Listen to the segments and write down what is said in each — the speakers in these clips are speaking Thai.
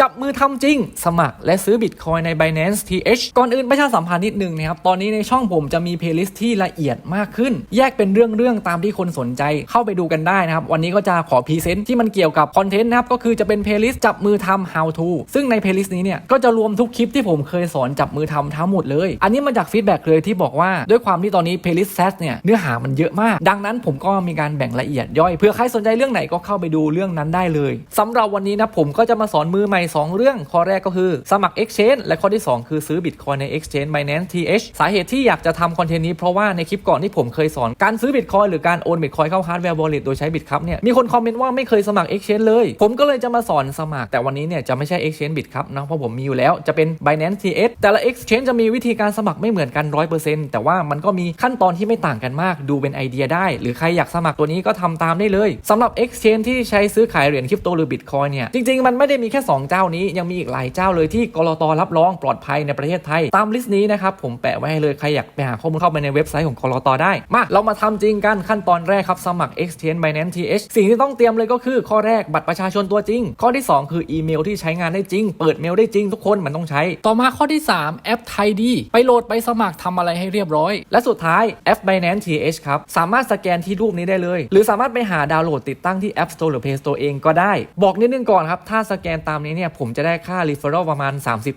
จับมือทำจริง สมัครและซื้อบิตคอยใน Binance TH ก่อนอื่นประชาสัมพันธ์นิดนึงนะครับ ตอนนี้ในช่องผมจะมีเพลย์ลิสต์ที่ละเอียดมากขึ้น แยกเป็นเรื่องๆตามที่คนสนใจเข้าไปดูกันได้นะครับ วันนี้ก็จะขอพรีเซนต์ที่มันเกี่ยวกับคอนเทนต์นะครับ ก็คือจะเป็นเพลย์ลิสต์จับมือทำ how to ซึ่งในเพลย์ลิสต์นี้เนี่ย ก็จะรวมทุกคลิปที่ผมเคยสอนจับมือทำทั้งหมดเลย อันนี้มาจากฟีดแบ็กเลยที่บอกว่าด้วยความที่ตอนนี้เพลย์ลิสต์แซเนี่ยเนื้อหามันเยอะมาก ดังนั้นผมก็มีการแบ่งละเอียดย่อยเผื่อใครสนใจเรื่องไหนก็เข้าไปดูเรื่องนั้นได้เลยสำหรับวันนี้นะผมก็จะมาสอนมือใหม่2 เรื่องข้อแรกก็คือสมัคร Exchange และข้อที่ 2 คือซื้อ Bitcoin ใน Exchange Binance TH สาเหตุที่อยากจะทำคอนเทนต์นี้เพราะว่าในคลิปก่อนที่ผมเคยสอนการซื้อ Bitcoin หรือการโอน Bitcoin เข้า Hardware Wallet โดยใช้ Bitcup เนี่ยมีคนคอมเมนต์ว่าไม่เคยสมัคร Exchange เลย ผมก็เลยจะมาสอนสมัคร แต่วันนี้เนี่ยจะไม่ใช่ Exchange Bitcup นะเพราะผมมีอยู่แล้วจะเป็น Binance TH แต่ละ Exchange จะมีวิธีการสมัครไม่เหมือนกัน 100%แต่ว่ามันก็มีขั้นตอนที่ไม่ต่างกันมาก ดูเป็นไอเดียได้ หรือใครอยากสมัครตัวนี้ก็ทำตามได้เลยสำหรับ Exchange ที่ใช้ซื้อขายเหรียญคริปโตหรือ Bitcoin เนี่ยจริงๆมันไม่ได้มีแค่ 2 เจ้านี้ยังมีอีกหลายเจ้าเลยที่กรตรับรองปลอดภัยในประเทศไทย ตามลิสต์นี้นะครับผมแปะไว้ให้เลยใครอยากไปหาข้อมูลเข้าไปในเว็บไซต์ของกรตได้ มาเรามาทำจริงกันขั้นตอนแรกครับสมัคร Exchange Binance TH สิ่งที่ต้องเตรียมเลยก็คือข้อแรกบัตรประชาชนตัวจริง ข้อที่ 2 คืออีเมลที่ใช้งานได้จริง เปิดเมลได้จริงทุกคนมันต้องใช้ ต่อมาข้อที่ 3 แอปไทยดีไปโหลดไปสมัครทำอะไรให้เรียบร้อย และสุดท้ายแอป Binance TH ครับสามารถสแกนที่รูปนี้ได้เลย หรือสามารถไปหาดาวน์โหลดติดตั้งที่ App Store หรือ Play Store เองก็ได้ บอกนิดนึงก่อนครับถ้าสแกนตามนี้เนี่ยผมจะได้ค่า referral ประมาณ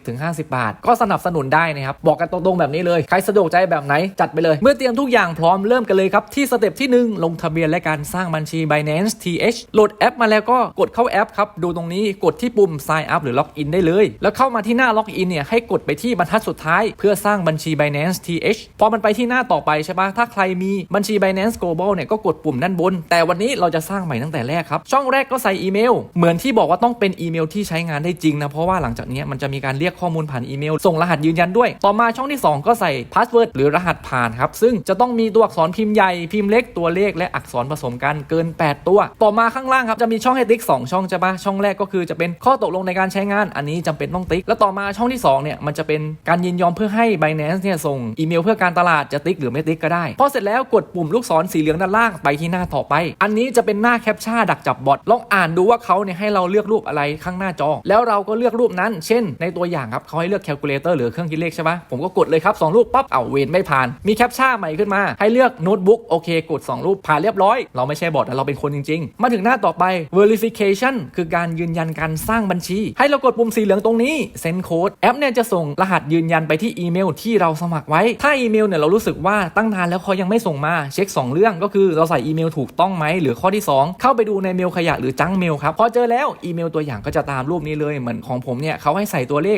30-50 บาท ก็สนับสนุนได้นะครับ บอกกันตรงๆแบบนี้เลย ใครสะดวกใจแบบไหนจัดไปเลย เมื่อเตรียมทุกอย่างพร้อมเริ่มกันเลยครับ ที่สเต็ปที่ 1 ลงทะเบียนและการสร้างบัญชี Binance TH โหลดแอปมาแล้วก็กดเข้าแอปครับ ดูตรงนี้กดที่ปุ่ม sign up หรือ log in ได้เลย แล้วเข้ามาที่หน้า log in เนี่ยให้กดไปที่บรรทัดสุดท้าย เพื่อสร้างบัญชี Binance TH พอมันไปที่หน้าต่อไปใช่ปะถ้าใครมีบัญชี Binance Global เนี่ยก็กดปุ่มด้านบน แต่วันนี้เราจะสร้างใหม่ตั้งแต่แรกครับช่องแรกก็ใส่อีเมล เหมือนที่บอกว่าต้องเป็นอีเมลที่ใช้งานได้จริงนะเพราะว่าหลังจากนี้มันจะมีการเรียกข้อมูลผ่านอีเมล ส่งรหัสยืนยันด้วย ต่อมาช่องที่ 2 ก็ใส่พาสเวิร์ดหรือรหัสผ่านครับซึ่งจะต้องมีตัวอักษรพิมพ์ใหญ่พิมพ์เล็กตัวเลขและอักษรผสมกันเกิน 8 ตัว ต่อมาข้างล่างครับจะมีช่องให้ติ๊ก 2 ช่องใช่ปะช่องแรกก็คือจะเป็นข้อตกลงในการใช้งานอันนี้จำเป็นต้องติ๊ก แล้วต่อมาช่องที่2เนี่ยมันจะเป็นการยินยอมเพื่อให้ Binance เนี่ยส่งอีเมลเพื่อการตลาดจะติ๊กหรือไม่ติ๊กก็ได้พอเสร็จแล้วกดปุ่มลูกศรสีเหลืองด้านล่างไปที่หน้าต่อไป อันนี้จะเป็นหน้าแคปชั่นดักจับบอทลองอ่านดูว่าเขาเนี่ยให้เราเลือกรูปอะไรข้างหน้าจอแล้วเราก็เลือกรูปนั้น เช่น ในตัวอย่างครับเขาให้เลือกแคลคูลเลเตอร์หรือเครื่องคิดเลขใช่ปะผมก็กดเลยครับสองรูปปั๊บเอาเวนไม่ผ่าน มีแคปชั่นใหม่ขึ้นมา ให้เลือกโน้ตบุ๊กโอเค กด 2 รูปผ่านเรียบร้อย เราไม่ใช่บอทแต่เราเป็นคนจริง ๆ มาถึงหน้าต่อไป verification คือการยืนยันการสร้างบัญชี ให้เรากดปุ่มสีเหลืองตรงนี้ send code แอปเนี่ยจะส่งรหัสยืนยันไปที่อีเมลที่เราสมัครไว้ ถ้าอีเมลเนี่ยเรารู้สึกว่าตั้งนานแล้วเขายังไม่ส่งมาเช็ค 2 เรื่องก็คือเราใส่อีเมลถูกต้องไหมหรือข้อที่ 2 เข้าไปดูในเมลขยะหรือจังเมลครับพอเจอแล้วอีเมลตัวอย่างก็จะตามรูปนี้เลยเหมือนของผมเนี่ยเขาให้ใส่ตัวเลข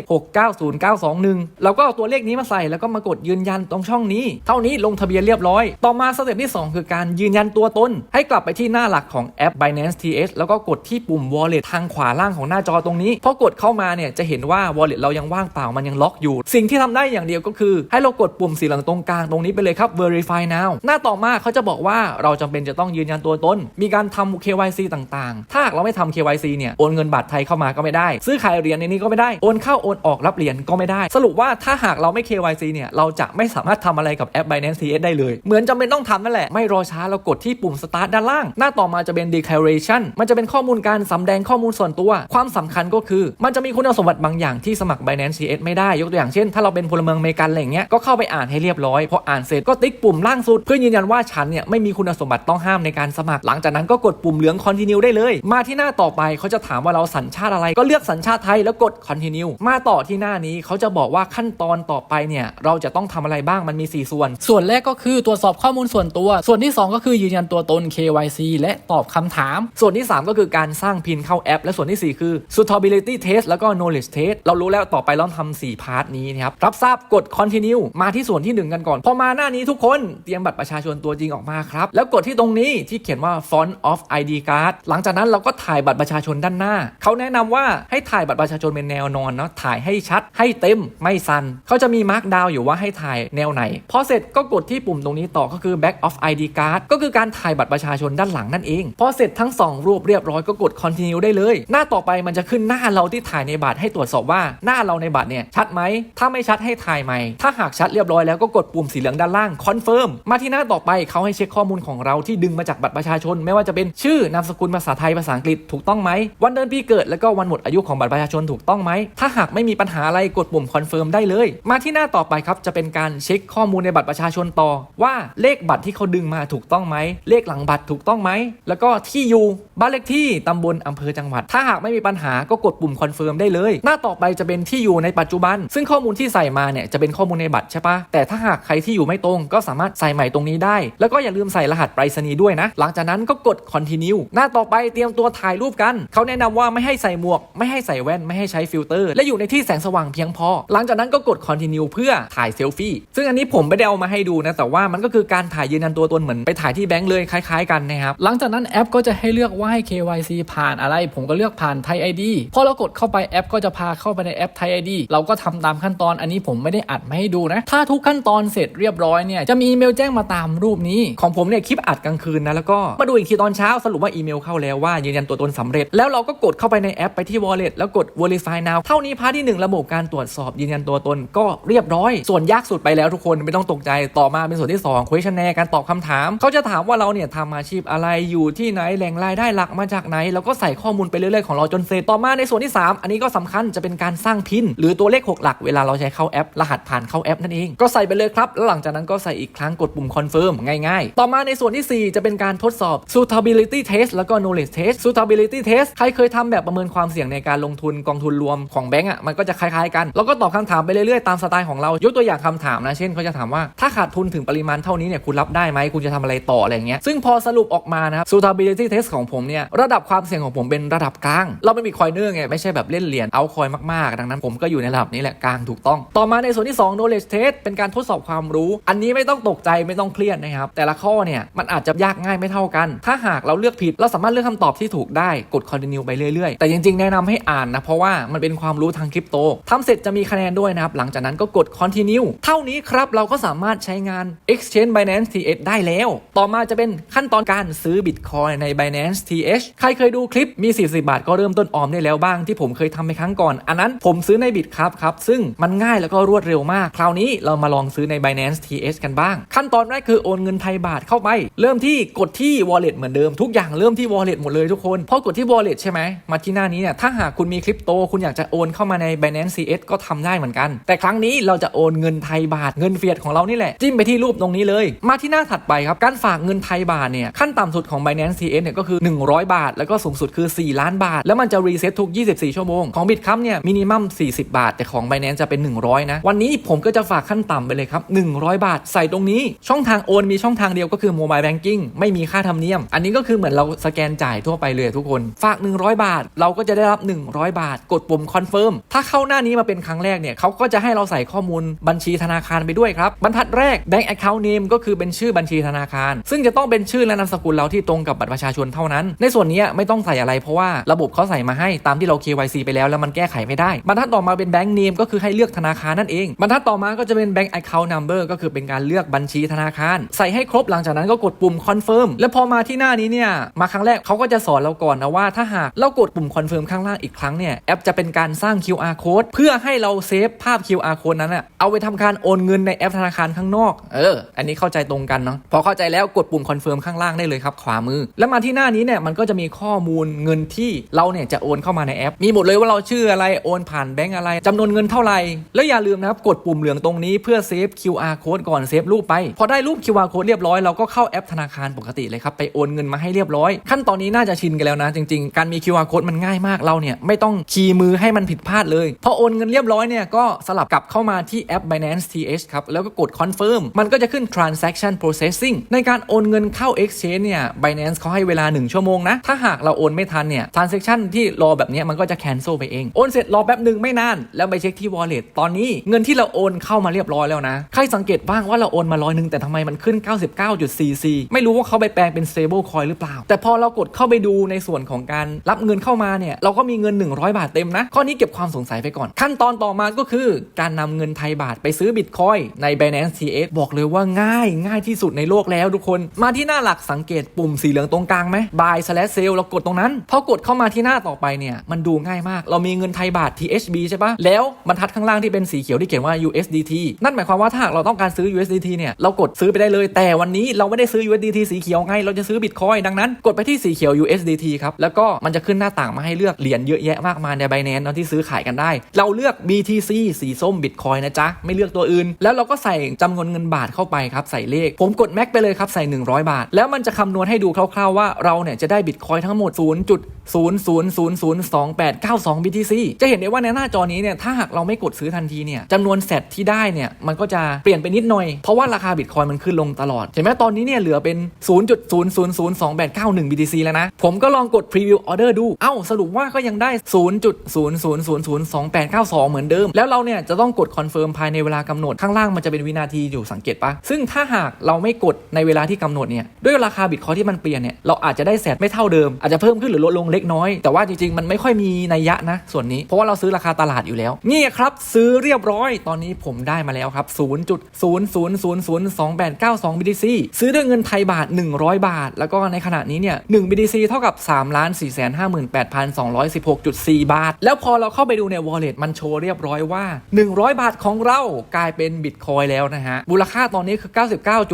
690921 เราก็เอาตัวเลขนี้มาใส่แล้วก็มากดยืนยันตรงช่องนี้ เท่านี้ลงทะเบียนเรียบร้อย ต่อมาสเต็ปที่ 2 คือการยืนยันตัวตน ให้กลับไปที่หน้าหลักของแอป Binance TH แล้วก็กดที่ปุ่ม Wallet ทางขวาล่างของหน้าจอตรงนี้พอกดเข้ามาเนี่ยจะเห็นว่า Wallet เรายังว่างเปล่ามันยังล็อกอยู่ สิ่งที่ทำได้อย่างเดียวก็คือ ให้เรากดปุ่มสีเหลืองตรงกลางตรงนี้ไปเลยครับ Verify now หน้าต่อมาเขาจะบอกว่าเราจำเป็นจะต้องยืนยันตัวตนมีการทำ KYC ต่างๆ ถ้าเราไม่ทำ KYC เนี่ยโอนเงินบาทไทยเข้ามาก็ไม่ได้ซื้อขายเหรียญในนี้ก็ไม่ได้ โอนเข้าโอนออกรับเหรียญก็ไม่ได้ สรุปว่าถ้าหากเราไม่ KYC เนี่ย เราจะไม่สามารถทำอะไรกับแอป Binance TH ได้เลย เหมือนจำเป็นต้องทำนั่นแหละ ไม่รอช้าเรากดที่ปุ่ม Start ด้านล่าง หน้าต่อมาจะเป็น Declaration มันจะเป็นข้อมูลการสำแดงข้อมูลส่วนตัว ความสำคัญก็คือ มันจะมีคุณสมบัติบางอย่างที่สมัคร Binance TH ไม่ได้ ยกตัวอย่างเช่น ถ้าเราเป็นพลเมืองอเมริกันอะไรเงี้ย ก็เข้าไปอ่านให้เรียบร้อยพออ่านเสร็จก็ติ๊กปุ่มล่างสุด เพื่อยืนยันว่าฉันเนี่ยไม่มีคุณสมบัติต้องห้ามในการสมัคร หลังจากนั้นก็กดปุ่มเหลือง Continue ได้เลย มาที่หน้าต่อไปเขาจะถามว่าเราสัญชาติอะไรก็เลือกสัญชาติไทยแล้วกด Continue มาต่อที่หน้านี้เขาจะบอกว่าขั้นตอนต่อไปเนี่ยเราจะต้องทำอะไรบ้างมันมี 4 ส่วน ส่วนแรกก็คือตรวจสอบข้อมูลส่วนตัว ส่วนที่ 2 ก็คือยืนยันตัวตน KYC และตอบคำถาม ส่วนที่ 3 ก็คือการสร้างพินเข้าแอป และส่วนที่ 4 คือ suitability test แล้วก็ knowledge test เรารู้แล้วต่อไปเราทำ4พาร์ทนี้นะครับรับทราบกด continue มาที่ส่วนที่ 1 กันก่อน พอมาหน้านี้ทุกคนเตรียมบัตรประชาชนตัวจริงออกมาครับแล้วกดที่ตรงนี้ที่เขียนว่า font of ID card หลังจากนั้นเราก็ถ่ายบัตรประชาชนด้านหน้า เขาแนะนำว่าให้ถ่ายบัตรประชาชนเป็นแนวนอนเนาะถ่ายให้ชัดให้เต็มไม่ซันเขาจะมีมาร์กดาวอยู่ว่าให้ถ่ายแนวไหนพอเสร็จก็กดที่ปุ่มตรงนี้ต่อก็คือ back of ID card ก็คือการถ่ายบัตรประชาชนด้านหลังนั่นเองพอเสร็จทั้ง 2 รูปเรียบร้อยก็กด continue ได้เลย หน้าต่อไปมันจะขึ้นหน้าเราที่ถ่ายในบัตรให้ตรวจสอบว่าหน้าเราในบัตรเนี่ยชัดไหมถ้าไม่ชัดให้ถ่ายใหม่ ถ้าหากชัดเรียบร้อยแล้วก็กดปุ่มสีเหลืองด้านล่าง confirm มาที่หน้าต่อไปเขาให้เช็คข้อมูลของเราที่ดึงมาจากบัตรประชาชน ไม่ว่าจะเป็นชื่อนามสกุลภาษาไทยภาษาอังกฤษถูกต้องไหมวันเดือนปีเกิดแล้วก็วันหมดอาอายุของบัตรประชาชนถูกต้องไหม ถ้าหากไม่มีปัญหาอะไรกดปุ่มคอนเฟิร์มได้เลย มาที่หน้าต่อไปครับจะเป็นการเช็คข้อมูลในบัตรประชาชนต่อ ว่าเลขบัตรที่เขาดึงมาถูกต้องไหม เลขหลังบัตรถูกต้องไหม แล้วก็ที่อยู่บ้านเลขที่ตำบลอำเภอจังหวัด ถ้าหากไม่มีปัญหาก็กดปุ่มคอนเฟิร์มได้เลย หน้าต่อไปจะเป็นที่อยู่ในปัจจุบัน ซึ่งข้อมูลที่ใส่มาเนี่ยจะเป็นข้อมูลในบัตรใช่ปะแต่ถ้าหากใครที่อยู่ไม่ตรง ก็สามารถใส่ใหม่ตรงนี้ได้ แล้วก็อย่าลืมใส่รหัสไปรษณีย์ด้วยนะ หลังจากนั้นก็กด continue หน้าต่อไปเตรียมตัวถ่ายรูปกัน เขาแนะนำว่าไม่ให้ใส่หมวกไม่ให้ใส่แว่นไม่ให้ใช้ฟิลเตอร์ และอยู่ในที่แสงสว่างเพียงพอ หลังจากนั้นก็กด continue เพื่อถ่ายเซลฟี่ซึ่งอันนี้ผมไม่ได้เอามาให้ดูนะแต่ว่ามันก็คือการถ่ายยืนยันตัวตนเหมือนไปถ่ายที่แบงก์เลยคล้ายๆกันนะครับหลังจากนั้นแอปก็จะให้เลือกว่าให้ KYC ผ่านอะไร ผมก็เลือกผ่าน Thai ID พอเรากดเข้าไปแอปก็จะพาเข้าไปในแอป Thai ID เราก็ทำตามขั้นตอนอันนี้ผมไม่ได้อัดมาให้ดูนะถ้าทุกขั้นตอนเสร็จเรียบร้อยเนี่ยจะมีอีเมลแจ้งมาตามรูปนี้ของผมเนี่ยคลิปอัดกลางคืนนะแล้วก็มาดูอีกทีตอนเช้าสรุปว่าอีเมลเข้าแล้วว่ายืนยันตัวตนสำเร็จ แล้วเราก็กดเข้าไปในแอปไปที่ wallet แล้วกด verify now เท่านี้พาร์ทที่หนึ่งระบบการตรวจสอบยืนยันตัวตนก็เรียบร้อย ส่วนยากสุดไปแล้วทุกคนไม่ต้องตกใจต่อมาเป็นส่วนที่ 2 questionnaire การตอบคำถาม เขาจะถามว่าเราเนี่ยทำอาชีพอะไรอยู่ที่ไหนแหล่งรายได้หลักมาจากไหน แล้วก็ใส่ข้อมูลไปเรื่อยๆของเราจนเสร็จต่อมาในส่วนที่ 3 อันนี้ก็สำคัญจะเป็นการสร้างพินหรือตัวเลข 6 หลักเวลาเราใช้เข้าแอป รหัสผ่านเข้าแอปนั่นเองก็ใส่ไปเลยครับแล้วหลังจากนั้นก็ใส่อีกครั้งกดปุ่มคอนเฟิร์มง่ายๆ ต่อมาในส่วนที่ 4 จะเป็นการทดสอบ suitability test แล้วก็ knowledge test suitability test ใครเคยทำแบบประเมินความเสี่ยงในการลงทุนกองทุนรวมของแบงก์อะมันก็จะคล้ายๆกันแล้วก็ตอบคำถามไปเรื่อยๆตามสไตล์ของเรายกตัวอย่างคำถามนะเช่นเขาจะถามว่าถ้าขาดทุนถึงปริมาณเท่านี้เนี่ยคุณรับได้ไหมคุณจะทำอะไรต่ออะไรเงี้ยซึ่งพอสรุปออกมานะครับ suitability test ของผมเนี่ยระดับความเสี่ยงของผมเป็นระดับกลาง เราไม่มีคอยเนื่อร์ไงไม่ใช่แบบเล่นเหรียญเอาคอยมากๆ ดังนั้นผมก็อยู่ในระดับนี้แหละกลางถูกต้อง ต่อมาในส่วนที่ 2 knowledge test เป็นการทดสอบความรู้ อันนี้ไม่ต้องตกใจไม่ต้องเครียดนะครับแต่ละข้อเนี่ยมันอาจจะยากง่ายไม่เท่ากัน ถ้าหากเราเลือกผิดเราสามารถเลือกคำตอบที่ถูกได้กด continue ไปเรื่อยๆแต่จริงๆแนะนำให้อ่านนะ เพราะว่ามันเป็นความรู้ทางคริปโตทำเสร็จจะมีคะแนนด้วยนะครับ หลังจากนั้นก็กด continue เท่านี้ครับ เราก็สามารถใช้งาน exchange binance th ได้แล้ว ต่อมาจะเป็นขั้นตอนการซื้อ bitcoin ใน binance th ใครเคยดูคลิปมี 40 บาท ก็เริ่มต้นออมได้แล้วบ้างที่ผมเคยทำไปครั้งก่อน อันนั้นผมซื้อใน bit ครับครับ ซึ่งมันง่ายแล้วก็รวดเร็วมาก คราวนี้เรามาลองซื้อใน binance th กันบ้าง ขั้นตอนแรกคือโอนเงินไทยบาทเข้าไป เริ่มที่กดที่ wallet เหมือนเดิมทุกอย่างเริ่มที่ wallet หมดเลยทุกคนพอกดที่ wallet ใช่ไหมมาที่หน้านี้เนี่ยถ้าหากคุณมีคริปโต คุณอยากจะโอนเข้ามาใน binance th ก็ทำได้เหมือนกัน แต่ครั้งนี้เราจะโอนเงินไทยบาทเงินเฟียดของเรานี่แหละ จิ้มไปที่รูปตรงนี้เลย มาที่หน้าถัดไปครับ การฝากเงินไทยบาทเนี่ยขั้นต่ำสุดของ binance th เนี่ยก็คือ 100 บาท แล้วก็สูงสุดคือ 4 ล้านบาท แล้วมันจะรีเซ็ตทุก 24 ชั่วโมง ของ Bitcam เนี่ยมินิมัม 40 บาท แต่ของ Binance จะเป็น 100 นะ วันนี้ผมก็จะฝากขั้นต่ำไปเลยครับ100 บาท ใส่ตรงนี้ ช่องทางโอนมีช่องทางเดียวก็คือ Mobile Banking ไม่มีค่าธรรมเนียม อันนี้ก็คือเหมือนเราสแกนจ่ายทั่วไปเลยทุกคน ฝาก 100 บาท เราก็จะได้รับ100 บาท กดปุ่มคอนเฟิร์มถ้าเข้าหน้านี้มาเป็นครั้งแรกเนี่ยเขาก็จะให้เราใส่ข้อมูลบัญชีธนาคารไปด้วยครับ บรรทัดแรก Bank Account Name ก็คือเป็นชื่อบัญชีธนาคาร ซึ่งจะต้องเป็นชื่อและนามสกุลเราที่ตรงกับบัตรประชาชนเท่านั้น ในส่วนนี้ไม่ต้องใส่อะไรเพราะว่าระบบเขาใส่มาให้ตามที่เรา KYC ไปแล้วแล้วมันแก้ไขไม่ได้ บรรทัดต่อมาเป็น Bank Name ก็คือให้เลือกธนาคารนั่นเอง บรรทัดต่อมาก็จะเป็น Bank Account Number ก็คือเป็นการเลือกบัญชีธนาคาร ใส่ให้ครบหลังจากนั้นก็กดปุ่ม Confirm แล้วพอมาที่หน้านี้เนี่ยมาครั้งแรกเขาก็จะสอนเราก่อนนะว่าถ้าหากเรากดปุ่ม Confirm ข้างล่างอีกครั้งเนี่ยแอปจะเป็นการสร้าง QR code เพื่อให้เราเซฟภาพ QR code นั้นอะเอาไปทำการโอนเงินในแอปธนาคารข้างนอกเอออันนี้เข้าใจตรงกันเนาะพอเข้าใจแล้วกดปุ่ม Confirm ข้างล่างได้เลยครับขวามือ แล้วมาที่หน้านี้เนี่ยมันก็จะมีข้อมูลเงินที่เราเนี่ยจะโอนเข้ามาในแอป มีหมดเลยว่าเราชื่ออะไรโอนผ่านแบงก์อะไรจำนวนเงินเท่าไหร่แล้วอย่าลืมนะครับกดปุ่มเหลืองตรงนี้เพื่อเซฟ QR code ก่อนเซฟรูปไป พอได้รูป QR code เรียบร้อยเราก็เข้าแอปธนาคารปกติเลยครับไปโอนเงินมาให้เรียบร้อย ขั้นตอนนี้น่าจะชินกันแล้วนะ จริง ๆ การมี QR code มันง่ายมากเราเนี่ยไม่ต้องคีย์มือให้มันผิดพลาดเลย พอโอนเงินเรียบร้อยเนี่ยก็สลับกลับเข้ามาที่แอป Binance TH ครับ แล้วก็กด confirm มันก็จะขึ้น transaction processing ในการโอนเงินเข้า exchange เนี่ย Binance เขาให้เวลา 1 ชั่วโมงนะ ถ้าหากเราโอนไม่ทันเนี่ย transaction ที่รอแบบนี้มันก็จะ cancel ไปเอง โอนเสร็จรอแป๊บหนึ่งไม่นาน แล้วไปเช็คที่ wallet ตอนนี้เงินที่เราโอนเข้ามาเรียบร้อยแล้วนะ ใครสังเกตบ้างว่าเราโอนมาร้อยหนึ่งแต่ทำไมมันขึ้น 99.44 ไม่รู้ว่าเขาไปแปลงเป็น stable coin หรือเปล่า แต่พอเรากดเข้าไปดูในส่วนของการรับเงินเข้ามาเนี่ยเราก็มีีเงิน 100 บาทเต็มนะ ข้อนี้เก็บความสงสัยไปก่อน ขั้นตอนต่อมาก็คือ การนำเงินไทยบาทไปซื้อบิตคอยใน Binance TX บอกเลยว่าง่ายง่ายที่สุดในโลกแล้วทุกคน มาที่หน้าหลักสังเกตปุ่มสีเหลืองตรงกลางไหม buy slash sell เรากดตรงนั้นพอกดเข้ามาที่หน้าต่อไปเนี่ยมันดูง่ายมาก เรามีเงินไทยบาท THB ใช่ปะแล้วบรรทัดข้างล่างที่เป็นสีเขียวที่เขียนว่า USDT นั่นหมายความว่าถ้าหากเราต้องการซื้อ USDT เนี่ยเรากดซื้อไปได้เลยแต่วันนี้เราไม่ได้ซื้อ USDT สีเขียวไงเราจะซื้อบิตคอยดังนั้น กดไปที่สีเขียว USDT ครับแล้วก็มันจะขึ้นหน้าต่างมาให้เลือกเหรียญเยอะแยะมากมายใน Binance เนาะที่ซื้อขายกันได้ เราเลือก BTC สีส้ม Bitcoin นะจ๊ะ ไม่เลือกตัวอื่น แล้วเราก็ใส่จำนวนเงินบาทเข้าไปครับ ใส่เลข ผมกดแม็กไปเลยครับ ใส่ 100 บาท แล้วมันจะคำนวณให้ดูคร่าวๆว่าเราเนี่ยจะได้ Bitcoin ทั้งหมด0.00002892 BTC จะเห็นได้ว่าในหน้าจอนี้เนี่ยถ้าหากเราไม่กดซื้อทันทีเนี่ยจำนวนเซตที่ได้เนี่ยมันก็จะเปลี่ยนไปนิดหน่อย เพราะว่าราคา Bitcoin มันขึ้นลงตลอด เห็นไหมตอนนี้เนี่ยเหลือเป็น0.002891 BTC แล้วนะ ผมก็ลองกด preview order ดู เอ้าสรุปว่าก็ยังได้0.00002892 เหมือนเดิม แล้วเราเนี่ยจะต้องกด confirm ภายในเวลากำหนดข้างล่างมันจะเป็นวินาทีอยู่สังเกตปะซึ่งถ้าหากเราไม่กดในเวลาที่กำหนดเนี่ยด้วยราคา Bitcoin ที่มันเปลี่ยนเนี่ยเราอาจจะได้แสทไม่เท่าเดิม อาจจะเพิ่มขึ้นหรือลดลงเล็กน้อย แต่ว่าจริงๆ มันไม่ค่อยมีนัยยะนะ ส่วนนี้เพราะว่าเราซื้อราคาตลาดอยู่แล้ว นี่ครับ ซื้อเรียบร้อยตอนนี้ผมได้มาแล้วครับ 0.00002892 BTC ซื้อด้วยเงินไทยบาท 100 บาท แล้วก็ในขณะนี้เนี่ย1 BTC เท่ากับ3,458,2 1 6 4 บาท แล้วพอเราเข้าไปดูใน wallet มันโชว์เรียบร้อยว่า 100 บาทของเรากลายเป็น Bitcoin แล้วนะฮะ มูลค่าตอนนี้คือ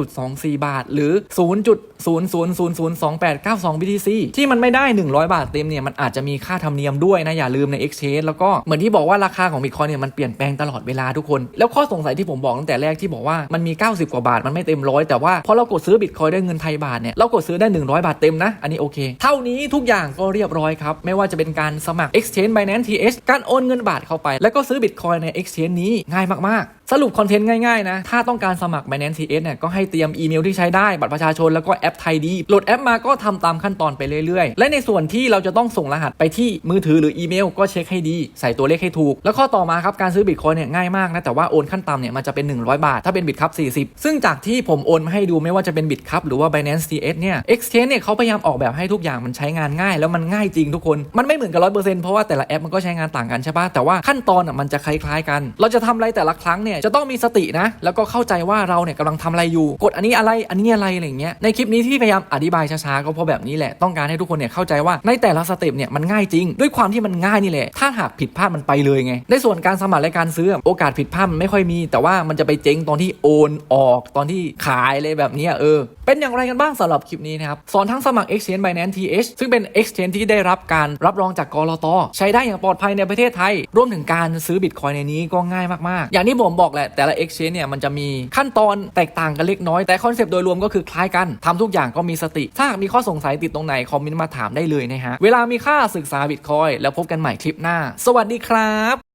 99.24 บาท หรือ0.00002892 BTC ที่มันไม่ได้ 100 บาทเต็มเนี่ย มันอาจจะมีค่าธรรมเนียมด้วยนะ อย่าลืมใน Exchange แล้วก็เหมือนที่บอกว่าราคาของ Bitcoin เนี่ยมันเปลี่ยนแปลงตลอดเวลาทุกคน แล้วข้อสงสัยที่ผมบอกตั้งแต่แรกที่บอกว่ามันมี 90 กว่าบาทมันไม่เต็มร้อยแต่ว่าพอเรากดซื้อ Bitcoin ด้วยเงินไทยบาทเนี่ยเรากดซื้อได้ 100 บาทเต็มนะอันนี้โอเค เท่านี้ทุกอย่างก็เรียบร้อยครับไม่ว่าจะเป็นการสมัคร Exchange Binance TH การโอนเงินบาทเข้าไป แล้วก็ซื้อ Bitcoin ใน Exchange นี้ง่ายมาก สรุปคอนเทนต์ง่ายๆนะ ถ้าต้องการสมัคร Binance TS เนี่ยก็ให้เตรียมอีเมลที่ใช้ได้ บัตรประชาชนแล้วก็แอปไทยดี โหลดแอปมาก็ทำตามขั้นตอนไปเรื่อยๆ และในส่วนที่เราจะต้องส่งรหัสไปที่มือถือหรืออีเมล ก็เช็คให้ดี ใส่ตัวเลขให้ถูก แล้วข้อต่อมาครับ การซื้อบิตคอยเนี่ยง่ายมากนะ แต่ว่าโอนขั้นต่ำเนี่ยมันจะเป็น 100 บาท ถ้าเป็นบิตคัพ40 ซึ่งจากที่ผมโอนมาให้ดูไม่ว่าจะเป็นบิตคัพหรือว่า Binance TS เนี่ย Exchange เนี่ยเขาพยายามออกแบบให้ทุกอย่างมันใช้งานง่าย แล้วมันง่ายจริงทุกคนมันไม่เหมือนกับร้อยเปอร์เซ็นต์เพราะว่าแต่ละแอปมันก็ใช้งานต่างกันใช่ปะแต่ว่าขั้นตอนอะมันจะคล้ายๆกัน เราจะทำอะไรแต่ละครั้งเนี่ยจะต้องมีสตินะ แล้วก็เข้าใจว่าเราเนี่ยกำลังทำอะไรอยู่ กดอันนี้อะไรอันนี้อะไรอะไรอย่างเงี้ยในคลิปนี้ที่พยายามอธิบายช้าๆก็เพราะแบบนี้แหละต้องการให้ทุกคนเนี่ยเข้าใจว่าในแต่ละสเต็ปเนี่ยมันง่ายจริง ด้วยความที่มันง่ายนี่แหละถ้าหากผิดพลาดมันไปเลยไงในส่วนการสมัครและการซื้อโอกาสผิดพลาดมันไม่ค่อยมี แต่ว่ามันจะไปเจ๊งตอนที่โอนออกตอนที่ขายเลยแบบนี้เออ เป็นอย่างไรกันบ้างสำหรับคลิปนี้นะครับสอนทั้งสมัคร Exchange Binance TH ซึ่งเป็น Exchange ที่ได้รับการรับรองจากกรอตใช้ได้อย่างปลอดภัยในประเทศไทย รวมถึงการซื้อบิตคอยในนี้ก็ง่ายมากๆ อย่างที่ผมบอกแหละ แต่ละ Exchange เนี่ยมันจะมีขั้นตอนแตกต่างกันเล็กน้อย แต่คอนเซปต์โดยรวมก็คือคล้ายกันทำทุกอย่างก็มีสติ ถ้าหากมีข้อสงสัยติดตรงไหน คอมเมนต์มาถามได้เลยนะฮะ เวลามีค่าศึกษาบิตคอยแล้วพบกันใหม่คลิปหน้า สวัสดีครับ